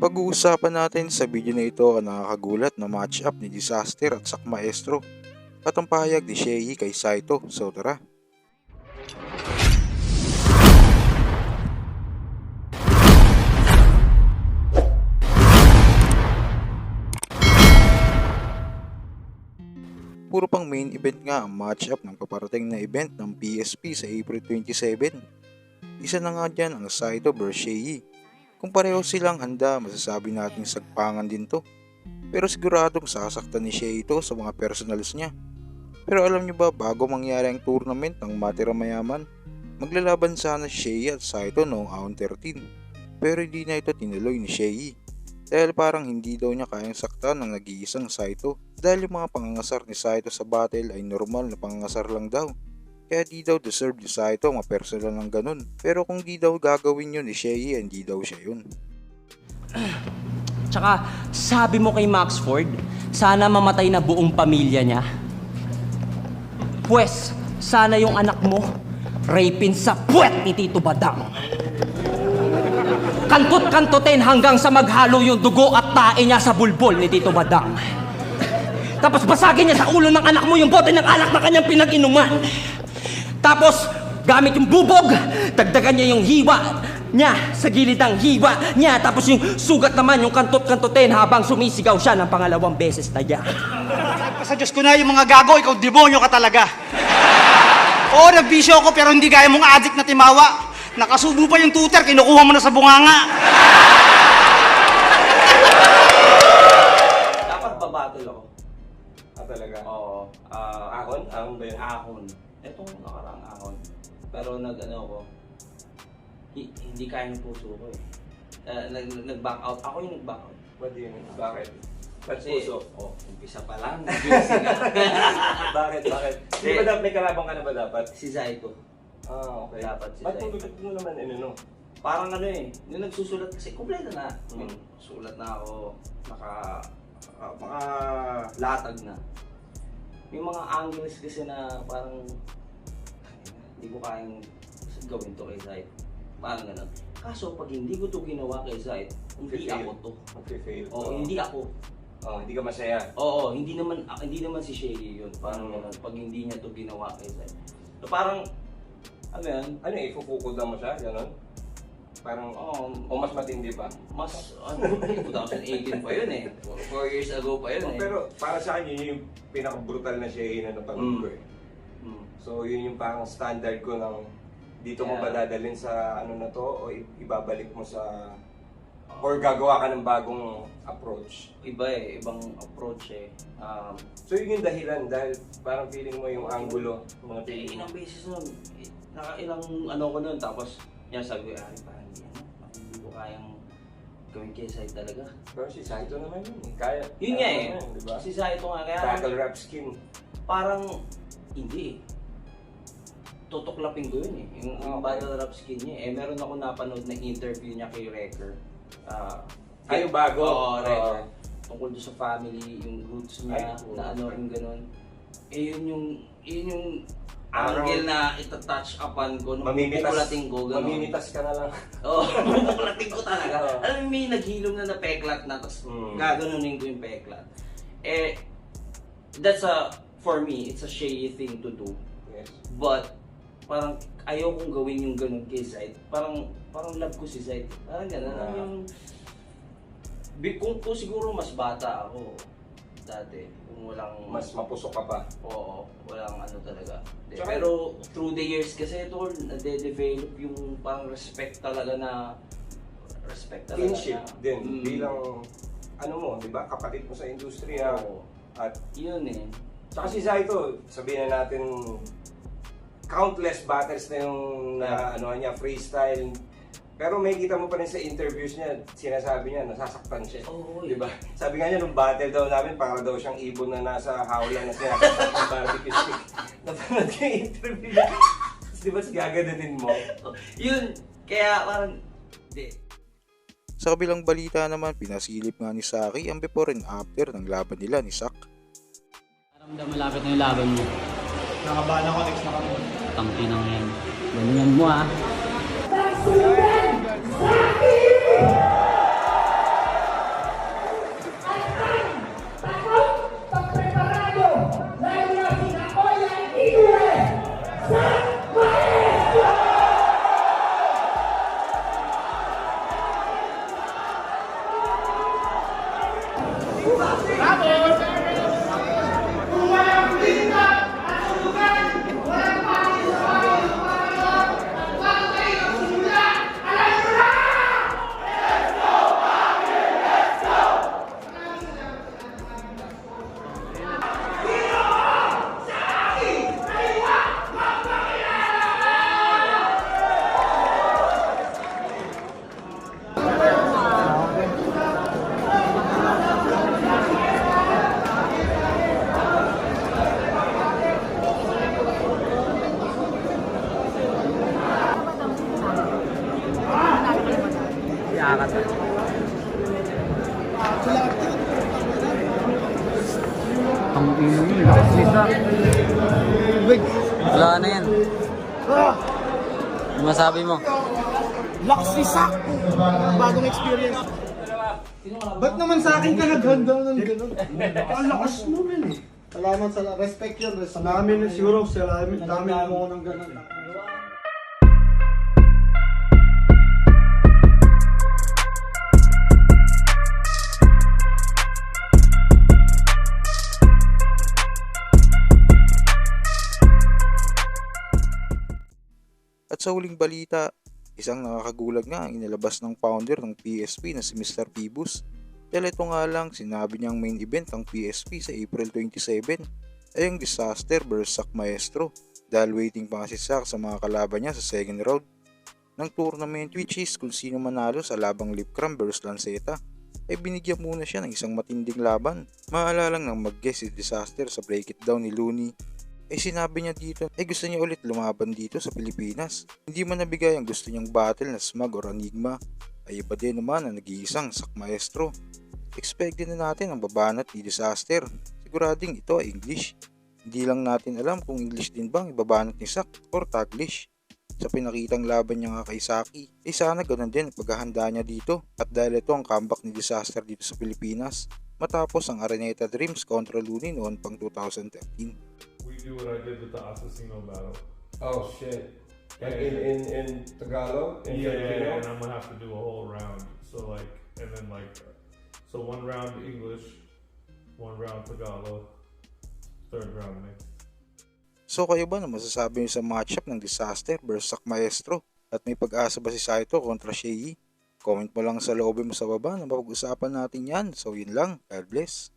Pag-uusapan natin sa video na ito ang nakakagulat na match-up ni Disaster at Sak Maestro at ang pahayag ni Shei kay Saito. So tara. Puro pang main event nga ang match-up ng paparating na event ng PSP sa April 27. Isa na nga dyan ang Saito vs Shei. Kung pareho silang handa, masasabi nating sagpangan din to. Pero siguradong sasaktan ni Shea ito sa mga personals niya. Pero alam niyo ba, bago mangyari ang tournament ng Matira Mayaman, maglalaban sana si Shea at Saito noong round 13. Pero hindi na ito tinuloy ni Shea. Dahil parang hindi daw niya kayang saktan ng nag-iisang Saito. Dahil yung mga pangangasar ni Saito sa battle ay normal na pangangasar lang daw. Kaya di daw deserve ni Saito ang mga personal ng ganun. Pero kung di daw gagawin yun ni Shea, hindi daw siya yun. Tsaka, sabi mo kay Maxford, sana mamatay na buong pamilya niya. Pwes, sana yung anak mo, rapin sa puwet ni Tito Badang. Kantot-kantotin hanggang sa maghalo yung dugo at tae niya sa bulbol ni Tito Badang. Tapos basagin niya sa ulo ng anak mo yung bote ng alak na kanyang pinag-inuman. Tapos, gamit yung bubog, dagdagan niya yung hiwa niya sa gilid ng hiwa niya. Tapos yung sugat naman, yung kantot-kantotin habang sumisigaw siya ng pangalawang beses na niya. Sa Diyos ko na yung mga gago, ikaw demonyo ka talaga. Oo, nagbisyo ako pero hindi gaya mong addict na timawa. Nakasubo pa yung tutor, kinukuha mo na sa bunganga. Dapat babattle ako. Ah, talaga? Oo. ah, Ahon? Ahon ba yun? ahon. Itong nakarang ahon. Pero nag ano ako, hi- hindi kaya ng puso ko eh. Ah, nag, nag-back out. Ako yung nag-back out. What do you mean? Bakit? Ba't Kasi, puso? oh, umpisa pa lang. Bakit? Bakit? Di Eh. ba dapat may kalabang ka na ba dapat? si Zaito. Ah, okay. Dapat si Ba't Zay. mo, ba't mo naman inano? Parang ano eh, yung nagsusulat kasi, kumpleto na. Mm. Sulat na ako, naka, uh, maka latag na. Yung mga angles kasi na parang, hindi ko kayang gawin to kay Zayt. Parang ganun. Kaso pag hindi ko to ginawa kay Zayt, hindi Mag-fail. ako to. Mag-fail. Oo, hindi ako. Oh, hindi ka masaya. Oo, hindi naman ah, hindi naman si Shay yun. Parang Mm. ganun. Pag hindi niya to ginawa kay Zayt. So parang, ano yan, Ano eh, ifukukod na mo siya? Ganon? Parang, um, o mas matindi pa? mas, ano, 2018 pa yun eh. 4 years ago pa yun Oh, eh. pero para sa akin, yun yung pinaka-brutal na siya na napanood Mm. ko eh. Mm. So, yun yung parang standard ko ng dito mo Yeah. ba dadalhin sa ano na to o i- ibabalik mo sa or gagawa ka ng bagong approach. Iba eh, ibang approach eh. Um, So yun yung dahilan dahil parang feeling mo yung angulo, mga eh, feeling mo. ilang beses nun, eh, naka ilang ano ko nun, tapos yan sabi ko, ay parang gawin kay Sai talaga. Pero si Saito naman yun eh. Kaya. Yun nga eh, naman, di ba? si Saito nga, kaya Battle rap skin. parang hindi eh. Tutuklapin ko yun eh. Yung, yung Okay. battle rap skin niya eh. Meron ako napanood na interview niya kay Wrecker. Ah, Ay, yung bago? Oo, Oo. Wrecker. Tungkol doon sa family, yung roots niya, Ay, na ano, yung ganun. Eh yun yung, yun yung angle na itatouch upan ko nung Mamimitas, pupulating ko. Ganun. mamimitas ka na lang. Oo, pupulating ko talaga. Oo. Alam mo, may naghilom na na peklat na, tapos Mm. gaganunin ko yung peklat. Eh, that's a, for me, it's a shady thing to do. Yes. But, parang ayaw kong gawin yung ganun kay Zaid. Parang, parang love ko si Zaid. Parang ganun. Ah. Yung, kung, kung siguro mas bata ako dati, kung walang, Mas mapusok ka pa. oo, walang ano talaga. Tsaka- pero through the years kasi ito, nade-develop yung parang respect talaga na, respect talaga Kinship na, din. Mm. Bilang, ano mo, di ba? Kapatid mo sa industriya. Oo. At yun eh. Tsaka si Zaito, sabihin na natin, countless battles na yung na, ano niya, freestyle. Pero may kita mo pa rin sa interviews niya, sinasabi niya, nasasaktan siya. Oo, Di ba? Sabi nga niya, nung battle daw namin, para daw siyang ibon na nasa hawla na sinasaktan ng barbecue stick. Napanood ko yung interview niya. Tapos di ba, gaganunin mo? Yun, kaya parang, di. Sa kabilang balita naman, pinasilip nga ni Saki ang before and after ng laban nila ni Sak. Ramdam malapit na yung laban mo. Nakabahan ako, next na kami. Tangki ng yan. Ganyan mo ah. Thank you. Ang ino yun, lakas Wala na yan. Ano masabi mo? Laksisak! Bagong experience. Ba't naman sa akin ka naghanda ng gano'n? Ang lakas mo rin eh. Salamat sa respect yun. Respect. Namin siguro sa dami dami mo ng gano'n. At sa huling balita, isang nakakagulag nga ang inilabas ng founder ng PSP na si Mr. Pibus. Dahil ito nga lang sinabi niyang main event ng PSP sa April 27 ay ang Disaster vs. Sak Maestro dahil waiting pa nga si Sak sa mga kalaban niya sa second round ng tournament which is kung sino manalo sa labang Lipcram vs. Lanceta ay binigyan muna siya ng isang matinding laban. Maalala lang ng mag-guest si Disaster sa break down ni Looney ay sinabi niya dito ay gusto niya ulit lumaban dito sa Pilipinas. Hindi man nabigay ang gusto niyang battle na Smug or Enigma ay iba din naman ang nag-iisang sak maestro. Expect din na natin ang babanat ni Disaster. Sigurading ito ay English. Hindi lang natin alam kung English din bang ibabanat ni Sak or Taglish. Sa pinakitang laban niya nga kay Saki, ay sana ganun din ang paghahanda niya dito. At dahil ito ang comeback ni Disaster dito sa Pilipinas, matapos ang Araneta Dreams kontra Looney noon pang 2013. Do what I did with the Assassino battle. Oh shit. Like in, in, in Tagalog? In yeah, Filipino? and I'm gonna have to do a whole round. So like, and then like, so one round English, one round Tagalog, third round mixed. So kayo ba na masasabi niyo sa matchup ng Disaster versus Sak Maestro? At may pag-asa ba si Saito kontra Shei? Comment mo lang sa loob mo sa baba na mapag-usapan natin yan. So yun lang. God bless.